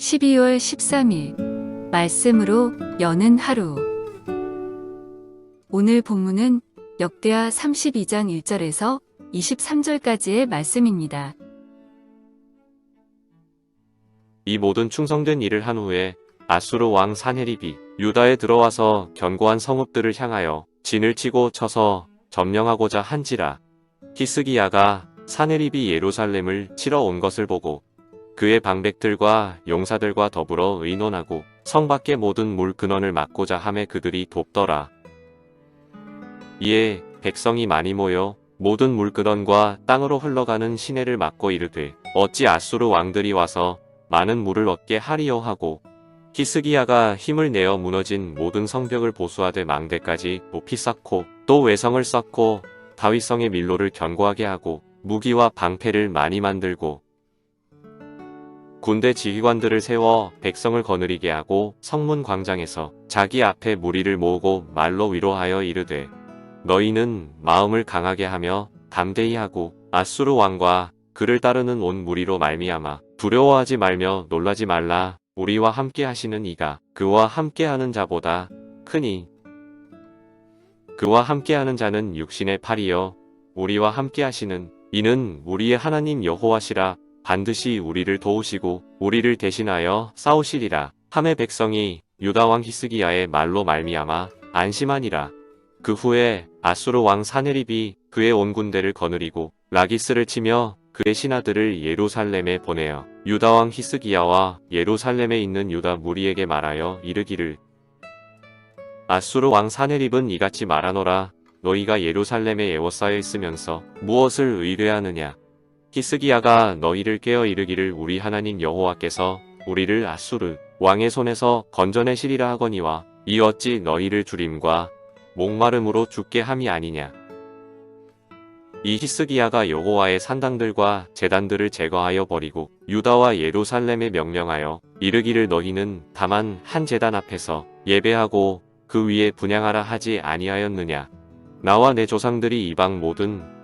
12월 13일 말씀으로 여는 하루 오늘 본문은 역대하 32장 1절에서 23절까지의 말씀입니다. 이 모든 충성된 일을 한 후에 아수르 왕 사네립이 유다에 들어와서 견고한 성읍들을 향하여 진을 치고 쳐서 점령하고자 한지라 히스기야가 사네립이 예루살렘을 치러 온 것을 보고 그의 방백들과 용사들과 더불어 의논하고 성 밖의 모든 물 근원을 막고자 함에 그들이 돕더라. 이에 백성이 많이 모여 모든 물 근원과 땅으로 흘러가는 시내를 막고 이르되 어찌 아수르 왕들이 와서 많은 물을 얻게 하리요 하고 히스기야가 힘을 내어 무너진 모든 성벽을 보수하되 망대까지 높이 쌓고 또 외성을 쌓고 다윗성의 밀로를 견고하게 하고 무기와 방패를 많이 만들고 군대 지휘관들을 세워 백성을 거느리게 하고 성문 광장에서 자기 앞에 무리를 모으고 말로 위로하여 이르되 너희는 마음을 강하게 하며 담대히 하고 아수르 왕과 그를 따르는 온 무리로 말미암아 두려워하지 말며 놀라지 말라. 우리와 함께 하시는 이가 그와 함께 하는 자보다 크니 그와 함께 하는 자는 육신의 팔이요. 우리와 함께 하시는 이는 우리의 하나님 여호와시라 반드시 우리를 도우시고 우리를 대신하여 싸우시리라. 함의 백성이 유다 왕 히스기야의 말로 말미암아 안심하니라. 그 후에 아수르 왕 사네립이 그의 온 군대를 거느리고 라기스를 치며 그의 신하들을 예루살렘에 보내어 유다 왕 히스기야와 예루살렘에 있는 유다 무리에게 말하여 이르기를. 아수르 왕 사네립은 이같이 말하노라. 너희가 예루살렘에 에워싸여 있으면서 무엇을 의뢰하느냐 히스기야가 너희를 깨어 이르기를 우리 하나님 여호와께서 우리를 아수르 왕의 손에서 건져내시리라 하거니와 이 어찌 너희를 주림과 목마름으로 죽게 함이 아니냐? 이 히스기야가 여호와의 산당들과 제단들을 제거하여 버리고 유다와 예루살렘에 명령하여 이르기를 너희는 다만 한 제단 앞에서 예배하고 그 위에 분양하라 하지 아니하였느냐? 나와 내 조상들이 이방 모든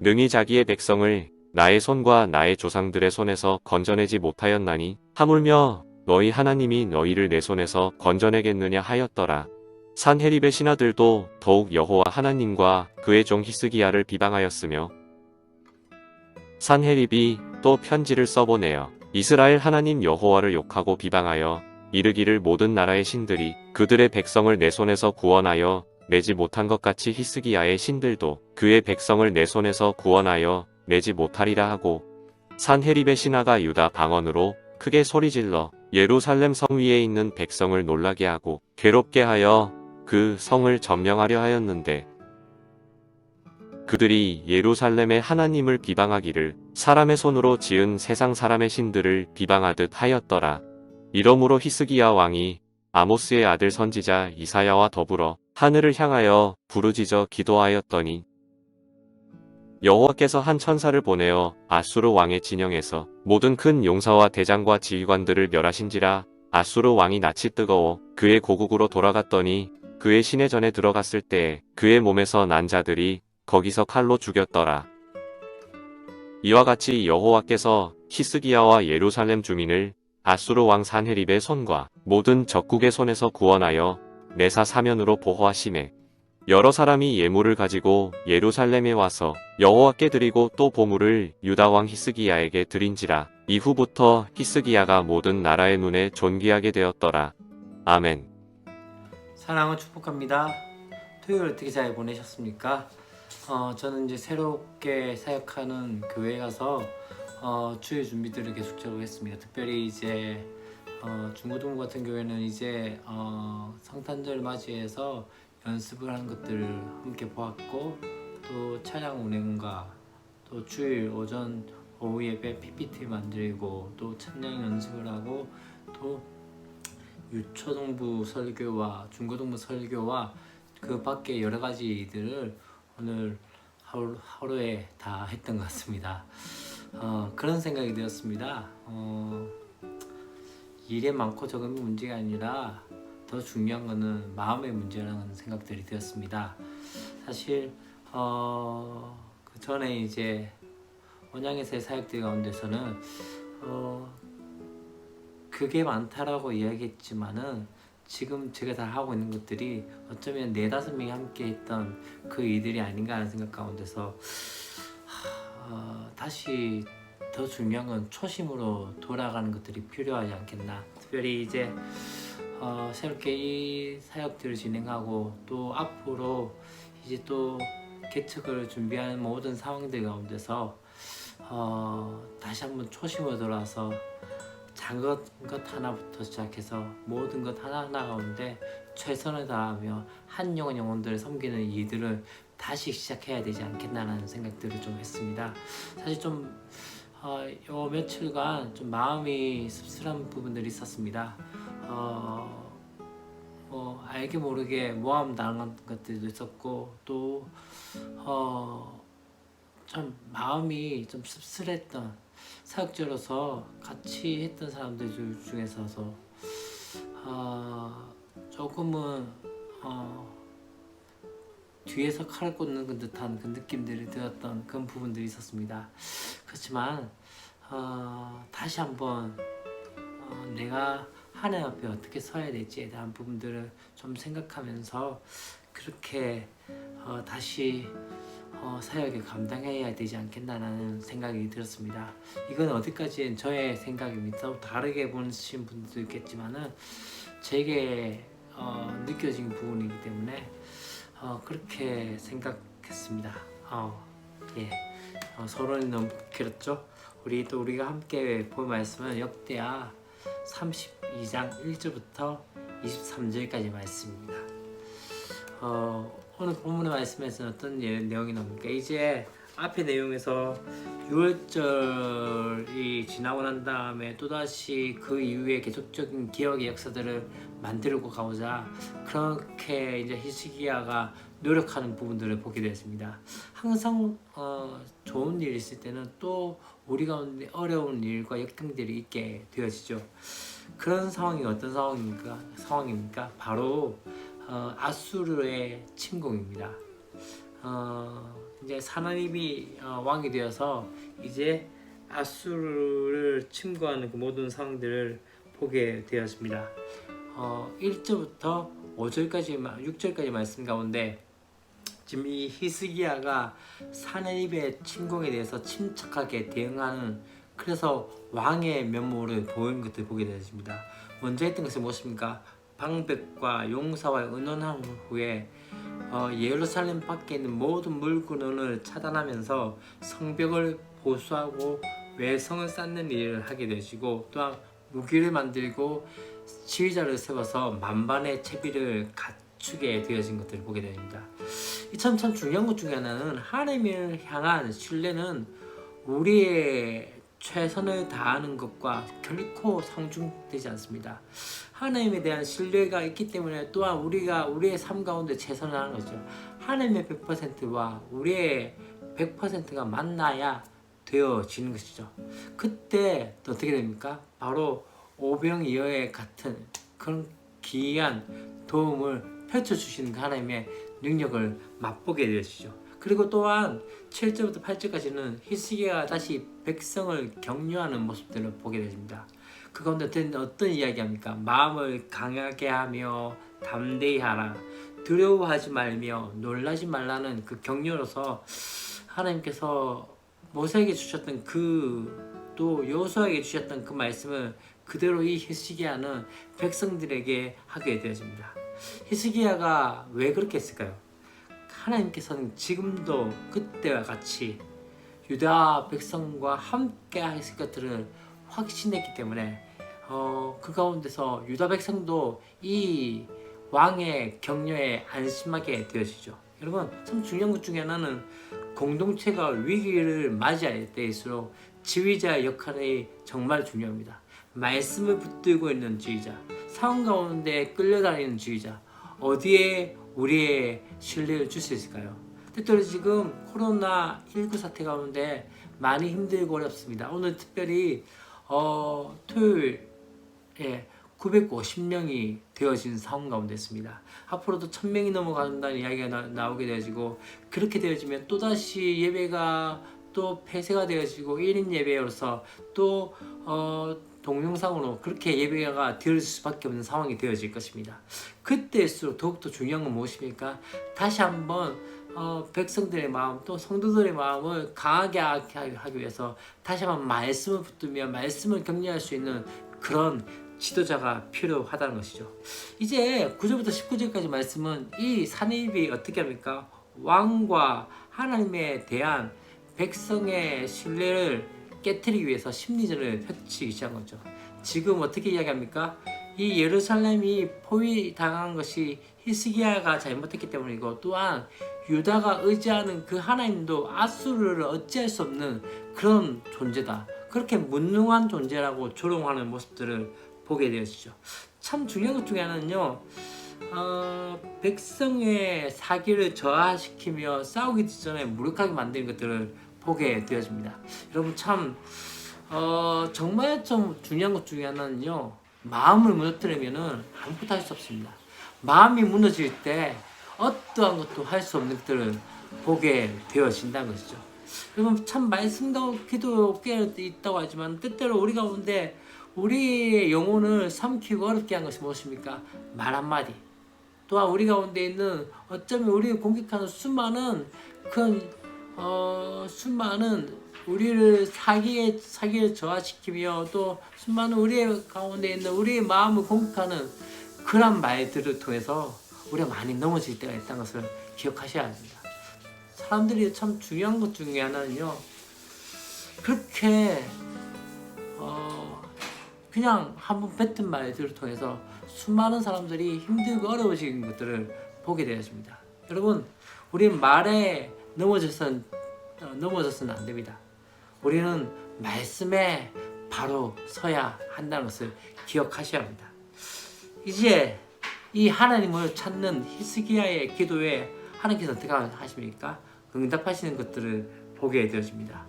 능히 자기의 백성을 나의 손과 나의 조상들의 손에서 건져내지 못하였나니 하물며 너희 하나님이 너희를 내 손에서 건져내겠느냐 하였더라. 산헤립의 신하들도 더욱 여호와 하나님과 그의 종 히스기야를 비방하였으며 산헤립이 또 편지를 써보내어 이스라엘 하나님 여호와를 욕하고 비방하여 이르기를 모든 나라의 신들이 그들의 백성을 내 손에서 구원하여 내지 못한 것 같이 히스기야의 신들도 그의 백성을 내 손에서 구원하여 내지 못하리라 하고 산헤립의 신하가 유다 방언으로 크게 소리질러 예루살렘 성 위에 있는 백성을 놀라게 하고 괴롭게 하여 그 성을 점령하려 하였는데 그들이 예루살렘의 하나님을 비방하기를 사람의 손으로 지은 세상 사람의 신들을 비방하듯 하였더라. 이러므로 히스기야 왕이 아모스의 아들 선지자 이사야와 더불어 하늘을 향하여 부르짖어 기도하였더니 여호와께서 한 천사를 보내어 아수르 왕의 진영에서 모든 큰 용사와 대장과 지휘관들을 멸하신지라 아수르 왕이 낯이 뜨거워 그의 고국으로 돌아갔더니 그의 시내전에 들어갔을 때에 그의 몸에서 난 자들이 거기서 칼로 죽였더라. 이와 같이 여호와께서 히스기야와 예루살렘 주민을 아수르 왕 산헤립의 손과 모든 적국의 손에서 구원하여 내사 사면으로 보호하심에 여러 사람이 예물을 가지고 예루살렘에 와서 여호와께 드리고 또 보물을 유다 왕 히스기야에게 드린지라 이후부터 히스기야가 모든 나라의 눈에 존귀하게 되었더라. 아멘. 사랑을 축복합니다. 토요일 어떻게 잘 보내셨습니까? 어, 저는 이제 새롭게 사역하는 교회에 가서 어, 주의 준비들을 계속적으로 했습니다. 특별히 이제 어, 중고등부 같은 교회는 이제 어, 성탄절 맞이해서 연습을 하는 것들을 함께 보았고 또 차량 운행과 또 주일 오전 오후 예배 PPT 만들고 또 찬양 연습을 하고 또 유초등부 설교와 중고등부 설교와 그 밖에 여러 가지 일들을 오늘 하루, 하루에 다 했던 것 같습니다. 어, 그런 생각이 들었습니다. 어, 일에 많고 적음이 문제가 아니라 더 중요한 거는 마음의 문제라는 생각들이 들었습니다. 사실 어, 그 전에 이제 원양에서의 사역들 가운데서는 어, 그게 많다라고 이야기했지만은 지금 제가 다 하고 있는 것들이 어쩌면 네 다섯 명이 함께 했던 그 일들이 아닌가 하는 생각 가운데서 하, 어, 다시 더 중요한 건 초심으로 돌아가는 것들이 필요하지 않겠나 특별히 이제 어, 새롭게 이 사역들을 진행하고 또 앞으로 이제 또 개척을 준비하는 모든 상황들 가운데서 어, 다시 한번 초심으로 돌아서 작은 것 하나부터 시작해서 모든 것 하나하나 가운데 최선을 다하며 한 영혼 영혼들을 섬기는 일들을 다시 시작해야 되지 않겠나라는 생각들을 좀 했습니다. 사실 좀 어, 요 며칠간 좀 마음이 씁쓸한 부분들이 있었습니다. 어, 뭐 알게 모르게 모함 당한 것들도 있었고 또 어, 좀 마음이 좀 씁쓸했던 사역자로서 같이 했던 사람들 중- 중에서서 어, 조금은 어, 뒤에서 칼을 꽂는 듯한 그 느낌들이 들었던 그런 부분들이 있었습니다. 그렇지만 어, 다시 한번 어, 내가 하나님 앞에 어떻게 서야 될지에 대한 부분들을 좀 생각하면서 그렇게 어, 다시 어, 사역에 감당해야 되지 않겠나라는 생각이 들었습니다. 이건 어디까지는 저의 생각입니다. 또 다르게 보시는 분들도 있겠지만은 제게 어, 느껴진 부분이기 때문에 어, 그렇게 생각했습니다. 어, 예, 어, 서론이 너무 길었죠. 우리 또 우리가 함께 볼 말씀은 역대하 32장 1절부터 23절까지 말씀입니다. 어, 오늘 본문의 말씀에서는 어떤 예- 내용이 나옵니까? 이제 앞의 내용에서 6월절이 지나고 난 다음에 또다시 그 이후에 계속적인 기억의 역사들을 만들고 가보자 그렇게 이제 히스기야가 노력하는 부분들을 보게 되었습니다. 항상 어, 좋은 일이 있을 때는 또 우리 가운데 어려운 일과 역경들이 있게 되어지죠. 그런 상황이 어떤 상황입니까? 상황입니까? 바로 어, 아수르의 침공입니다. 어, 이제 사나립이 어, 왕이 되어서 이제 아수르를 침공하는 그 모든 상황들을 보게 되었습니다. 어, 1절부터 5절까지, 6절까지 말씀 가운데 지금 이 히스기야가 사나립의 침공에 대해서 침착하게 대응하는 그래서 왕의 면모를 보이는 것들 보게 되었습니다. 먼저 했던 것은 무엇입니까? 방백과 용사와 의논한 후에 어, 예루살렘 밖에 있는 모든 물건을 차단하면서 성벽을 보수하고 외성을 쌓는 일을 하게 되시고 또한 무기를 만들고 지휘자를 세워서 만반의 채비를 갖추게 되어진 것들을 보게 됩니다. 이참 참 중요한 것 중에 하나는 하나님을 향한 신뢰는 우리의 최선을 다하는 것과 결코 상충되지 않습니다. 하나님에 대한 신뢰가 있기 때문에 또한 우리가 우리의 삶 가운데 최선을 하는 거죠. 하나님의 100%와 우리의 100%가 만나야 되어지는 것이죠. 그때 또 어떻게 됩니까? 바로 오병이어의 같은 그런 기이한 도움을 펼쳐주시는 그 하나님의 능력을 맛보게 되시죠. 그리고 또한 7절부터 8절까지는 히스기야가 다시 백성을 격려하는 모습들을 보게 됩니다. 그 가운데 어떤 이야기합니까? 마음을 강하게 하며 담대히 하라. 두려워하지 말며 놀라지 말라는 그 격려로서 하나님께서 모세에게 주셨던 그 또 여호수아에게 주셨던 그 말씀을 그대로 이 히스기야는 백성들에게 하게 되어집니다. 히스기야가 왜 그렇게 했을까요? 하나님께서는 지금도 그때와 같이 유다 백성과 함께 하실 것들을 확신했기 때문에 어, 그 가운데서 유다 백성도 이 왕의 격려에 안심하게 되어지죠. 여러분 참 중요한 것 중에 하나는 공동체가 위기를 맞이할 때일수록 지휘자의 역할이 정말 중요합니다. 말씀을 붙들고 있는 지휘자, 상황 가운데 끌려다니는 주의자 어디에 우리의 신뢰를 줄 수 있을까요? 때때로 지금 코로나 19 사태 가운데 많이 힘들고 어렵습니다. 오늘 특별히 어, 토요일에 950명이 되어진 상황 가운데 있습니다. 앞으로도 1000명이 넘어간다는 이야기가 나, 오게 되어지고 그렇게 되어지면 또다시 예배가 또 폐쇄가 되어지고 1인 예배로서 또 어, 동영상으로 그렇게 예배가 되어질 수밖에 없는 상황이 되어질 것입니다. 그때일수록 더욱더 중요한 건 무엇입니까? 다시 한번 어, 백성들의 마음 또 성도들의 마음을 강하게 하게 하기 위해서 다시 한번 말씀을 붙들며 말씀을 격려할 수 있는 그런 지도자가 필요하다는 것이죠. 이제 9절부터 19절까지 말씀은 이 사내입이 어떻게 합니까? 왕과 하나님에 대한 백성의 신뢰를 깨뜨리기 위해서 심리전을 펼치기 시작한 거죠. 지금 어떻게 이야기합니까? 이 예루살렘이 포위당한 것이 히스기야가 잘못했기 때문이고 또한 유다가 의지하는 그 하나님도 아수르를 어찌할 수 없는 그런 존재다. 그렇게 무능한 존재라고 조롱하는 모습들을 보게 되어지죠. 참 중요한 것 중에 하나는요. 어, 백성의 사기를 저하시키며 싸우기 전에 무력하게 만드는 것들을 보게 되어집니다. 여러분 참 어, 정말 좀 중요한 것 중에 하나는요. 마음을 무너뜨리면은 아무것도 할 수 없습니다. 마음이 무너질 때 어떠한 것도 할 수 없는 것들을 보게 되어진다는 것이죠. 여러분 참 말씀과 기도 꽤 있다고 하지만 때때로 우리 가운데 우리의 영혼을 삼키고 어렵게 한 것이 무엇입니까? 말 한마디. 또한 우리 가운데 있는 어쩌면 우리를 공격하는 수많은 그 어, 수많은 우리를 사기에 사기를 저하시키며 또 수많은 우리의 가운데 있는 우리의 마음을 공격하는 그런 말들을 통해서 우리가 많이 넘어질 때가 있다는 것을 기억하셔야 합니다. 사람들이 참 중요한 것 중에 하나는요. 그렇게 어, 그냥 한 번 뱉은 말들을 통해서 수많은 사람들이 힘들고 어려워지는 것들을 보게 되었습니다. 여러분, 우리 말에 넘어져선 어, 넘어져서는 안 됩니다. 우리는 말씀에 바로 서야 한다는 것을 기억하셔야 합니다. 이제 이 하나님을 찾는 히스기야의 기도에 하나님께서 어떻게 하십니까? 응답하시는 것들을 보게 되어집니다.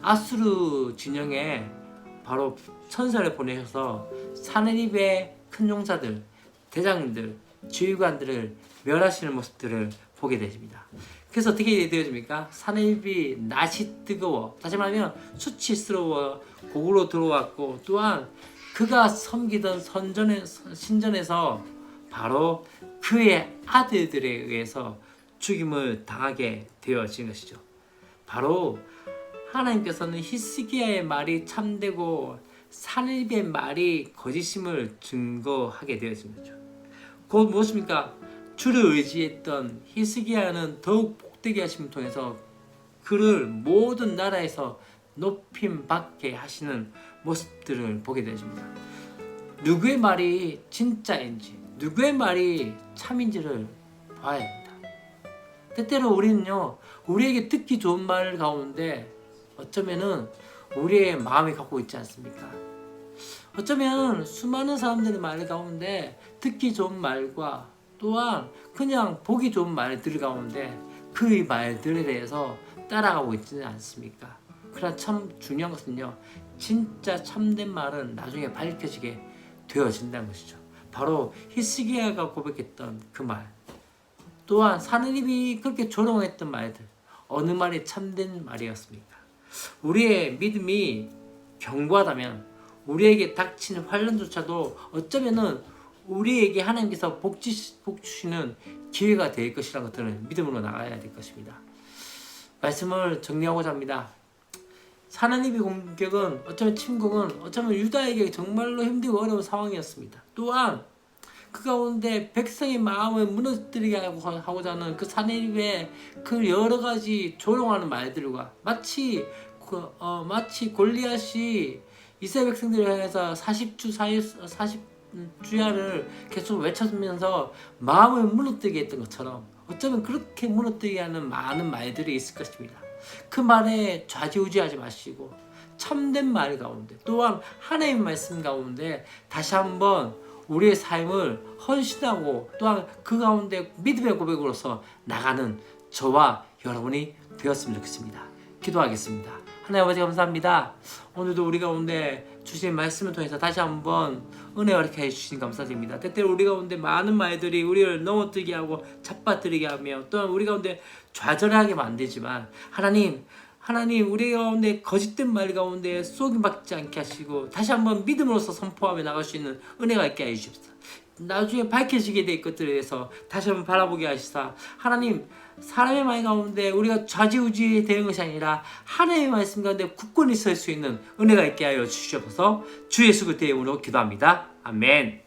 아수르 진영에 바로 천사를 보내셔서 사내립의 큰 용사들, 대장들, 지휘관들을 멸하시는 모습들을 보게 되십니다. 그래서 어떻게 되어집니까? 사내립이 낯이 뜨거워 다시 말하면 수치스러워 곡으로 들어왔고 또한 그가 섬기던 선전에, 신전에서 바로 그의 아들들에 의해서 죽임을 당하게 되어진 것이죠. 바로 하나님께서는 히스기야의 말이 참되고 사내립의 말이 거짓임을 증거하게 되어진 거죠. 곧 무엇입니까? 주를 의지했던 히스기야는 더욱 복되게 하심을 통해서 그를 모든 나라에서 높임 받게 하시는 모습들을 보게 되십니다. 누구의 말이 진짜인지, 누구의 말이 참인지를 봐야 합니다. 때때로 우리는요, 우리에게 듣기 좋은 말 가운데 어쩌면은 우리의 마음이 갖고 있지 않습니까? 어쩌면 수많은 사람들의 말 가운데 듣기 좋은 말과 또한 그냥 보기 좋은 말들 가운데 그 말들에 대해서 따라가고 있지는 않습니까? 그러나 참 중요한 것은요, 진짜 참된 말은 나중에 밝혀지게 되어진다는 것이죠. 바로 히스기야가 고백했던 그 말. 또한 사느님이 그렇게 조롱했던 말들. 어느 말이 참된 말이었습니까? 우리의 믿음이 견고하다면 우리에게 닥친 환란조차도 어쩌면은 우리에게 하나님께서 복, 주, 복 주시는 기회가 될 것이라는 것들을 믿음으로 나가야 될 것입니다. 말씀을 정리하고자 합니다. 사나님의 공격은 어쩌면 침공은 어쩌면 유다에게 정말로 힘들고 어려운 상황이었습니다. 또한 그 가운데 백성의 마음을 무너뜨리게 하고자 하는 그 사내립의 그 여러 가지 조롱하는 말들과 마치 그, 어, 마치 골리앗이 이스라엘 백성들을 향해서 40주 40 주야를 계속 외쳐주면서 마음을 무너뜨리게 했던 것처럼 어쩌면 그렇게 무너뜨리게 하는 많은 말들이 있을 것입니다. 그 말에 좌지우지하지 마시고 참된 말 가운데 또한 하나님 말씀 가운데 다시 한번 우리의 삶을 헌신하고 또한 그 가운데 믿음의 고백으로서 나가는 저와 여러분이 되었으면 좋겠습니다. 기도하겠습니다. 하나님 아버지 감사합니다. 오늘도 우리 가운데 주신 말씀을 통해서 다시 한번 은혜 허락해 주신 감사드립니다. 때때로 우리 가운데 많은 말들이 우리를 넘어뜨게 하고 잡아뜨리게 하며 또한 우리 가운데 좌절하게 만들지만 하나님 하나님 우리 가운데 거짓된 말 가운데 속임받지 않게 하시고 다시 한번 믿음으로서 선포하며 나갈 수 있는 은혜가 있게 해 주십시오. 나중에 밝혀지게 될 것들에 대해서 다시 한번 바라보게 하시사 하나님 사람의 마음 가운데 우리가 좌지우지 되는 것이 아니라 하나님의 말씀 가운데 굳건히 설 수 있는 은혜가 있게 하여 주시옵소서 주 예수 그대의 이름으로 기도합니다. 아멘.